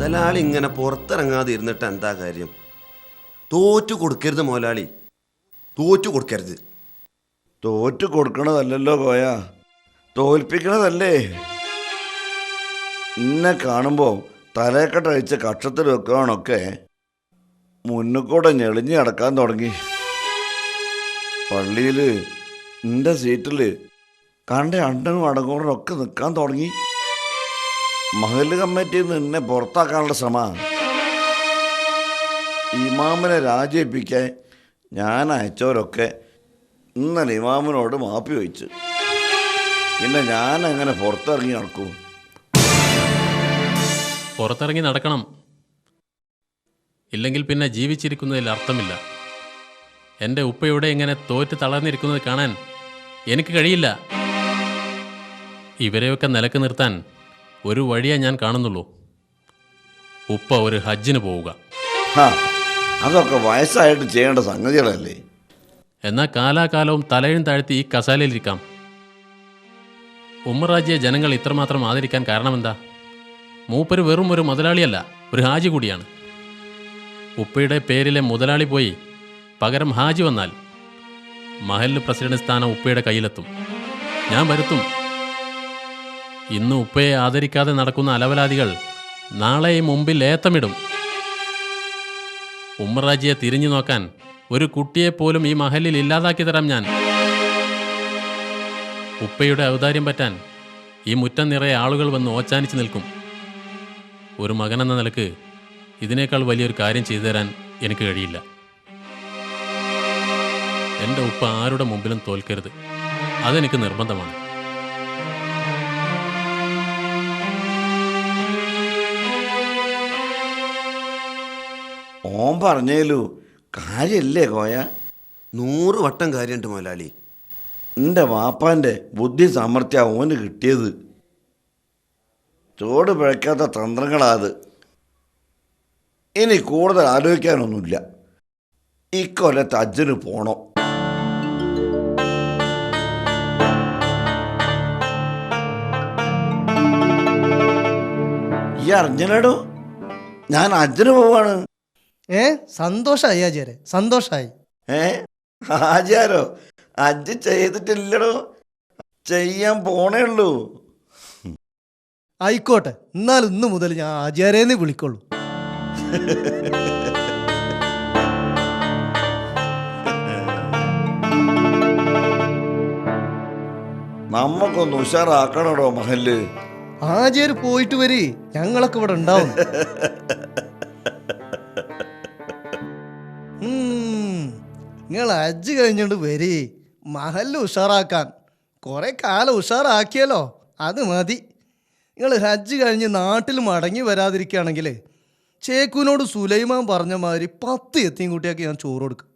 മുതലാളി ഇങ്ങനെ പുറത്തിറങ്ങാതെ ഇരുന്നിട്ട് എന്താ കാര്യം? തോറ്റു കൊടുക്കരുത് മുതലാളി തോറ്റു കൊടുക്കരുത്. തോറ്റു കൊടുക്കണതല്ലല്ലോ കോയ തോൽപ്പിക്കണതല്ലേ? എന്നെ കാണുമ്പോൾ തലയെക്കെട്ട് അഴിച്ച കക്ഷത്തിൽ വെക്കാനൊക്കെ മുന്നിക്കൂടെ ഞെളിഞ്ഞ് കിടക്കാൻ തുടങ്ങി. പള്ളിയിൽ എന്റെ സീറ്റിൽ കണ്ട അണ്ടനും അടങ്ങോടും ഒക്കെ നിൽക്കാൻ തുടങ്ങി. മഹൽ കമ്മിറ്റിയിൽ നിന്ന് എന്നെ പുറത്താക്കാനുള്ള ശ്രമമാണ്. ഇമാമിനെ രാജിപ്പിക്കാൻ ഞാൻ അയച്ചവരൊക്കെ ഇന്നലെ ഇമാമിനോട് മാപ്പി വഹിച്ചു. പിന്നെ ഞാൻ അങ്ങനെ പുറത്തിറങ്ങി നടക്കും പുറത്തിറങ്ങി നടക്കണം. ഇല്ലെങ്കിൽ പിന്നെ ജീവിച്ചിരിക്കുന്നതിൽ അർത്ഥമില്ല. എന്റെ ഉപ്പയുടെ ഇങ്ങനെ തോറ്റ് തളർന്നിരിക്കുന്നത് കാണാൻ എനിക്ക് കഴിയില്ല. ഇവരെയൊക്കെ നിലയ്ക്ക് നിർത്താൻ ഒരു വഴിയേ ഞാൻ കാണുന്നുള്ളൂ. ഉപ്പ ഒരു ഹജ്ജിന് പോവുക. ഹാ അതൊക്കെ വയസ്സായിട്ട് ചെയ്യേണ്ട സംഗതികളല്ലേ? എന്നാൽ കാലാകാലവും തലയും താഴ്ത്തി ഈ കസാലയിലിരിക്കാം ഉമ്മറാജിയെ ജനങ്ങൾ ഇത്രമാത്രം ആദരിക്കാൻ കാരണമെന്താ? മൂപ്പര് വെറും ഒരു മുതലാളിയല്ല ഒരു ഹാജി കൂടിയാണ്. ഉപ്പയുടെ പേരിലെ മുതലാളി പോയി പകരം ഹാജി വന്നാൽ മഹല്ല് പ്രസിഡന്റ് സ്ഥാനം ഉപ്പയുടെ കയ്യിലെത്തും. ഞാൻ വരുത്തും. ഇന്ന് ഉപ്പയെ ആദരിക്കാതെ നടക്കുന്ന അലവലാദികൾ നാളെ മുമ്പിൽ ഏത്തമിടും. ഉമ്മറാജിയെ തിരിഞ്ഞു നോക്കാൻ ഒരു കുട്ടിയെപ്പോലും ഈ മഹലിൽ ഇല്ലാതാക്കി തരാം ഞാൻ. ഉപ്പയുടെ ഔദാര്യം പറ്റാൻ ഈ മുറ്റം നിറയെ ആളുകൾ വന്ന് ഓച്ചാനിച്ച് നിൽക്കും. ഒരു മകനെന്ന നിലയ്ക്ക് ഇതിനേക്കാൾ വലിയൊരു കാര്യം ചെയ്തു തരാൻ എനിക്ക് കഴിയില്ല. എന്റെ ഉപ്പ ആരുടെ മുമ്പിലും തോൽക്കരുത്. അതെനിക്ക് നിർബന്ധമാണ്. ഓൻ പറഞ്ഞേലു കാര്യല്ലേ കോയ? നൂറ് വട്ടം കാര്യമുണ്ട് മുതലാളി എന്റെ വാപ്പാന്റെ ബുദ്ധി സാമർഥ്യ ഓന് കിട്ടിയത്. ചോട് പിഴയ്ക്കാത്ത തന്ത്രങ്ങളാത് ഇനി കൂടുതൽ ആലോചിക്കാനൊന്നുമില്ല. ഇക്കൊല്ലത്ത് അജ്ജന് പോണോ. ഈ അറിഞ്ഞനടോ ഞാൻ അജ്ജന് പോവാണ്. ഏ? സന്തോഷായി ആചാരെ. സന്തോഷായി. ഏ? ആചാരോ? അജ് ചെയ്തിട്ടില്ലടോ. ചെയ്യാൻ പോണേ ഉള്ളൂ. ആയിക്കോട്ടെ. എന്നാൽ ഇന്ന് മുതൽ ഞാൻ ആചാരേന്ന് വിളിക്കുള്ളൂ. നമ്മക്കൊന്ന് ഉഷാറാക്കണടോ മഹൽ. ആചാര് പോയിട്ട് വരി. ഞങ്ങളൊക്കെ ഇവിടെ ഉണ്ടാവും. നിങ്ങൾ അജ്ജ് കഴിഞ്ഞോണ്ട് വരി. മഹൽ ഉഷാറാക്കാൻ. കുറേ കാലം ഉഷാറാക്കിയല്ലോ. അത് മതി. നിങ്ങൾ ഹജ്ജ് കഴിഞ്ഞ് നാട്ടിൽ മടങ്ങി വരാതിരിക്കുകയാണെങ്കിൽ ചേക്കുവിനോട് സുലൈമാൻ പറഞ്ഞ മാതിരി പത്ത് എത്തിയും കൂട്ടിയാക്കി ഞാൻ ചോറ് കൊടുക്കും.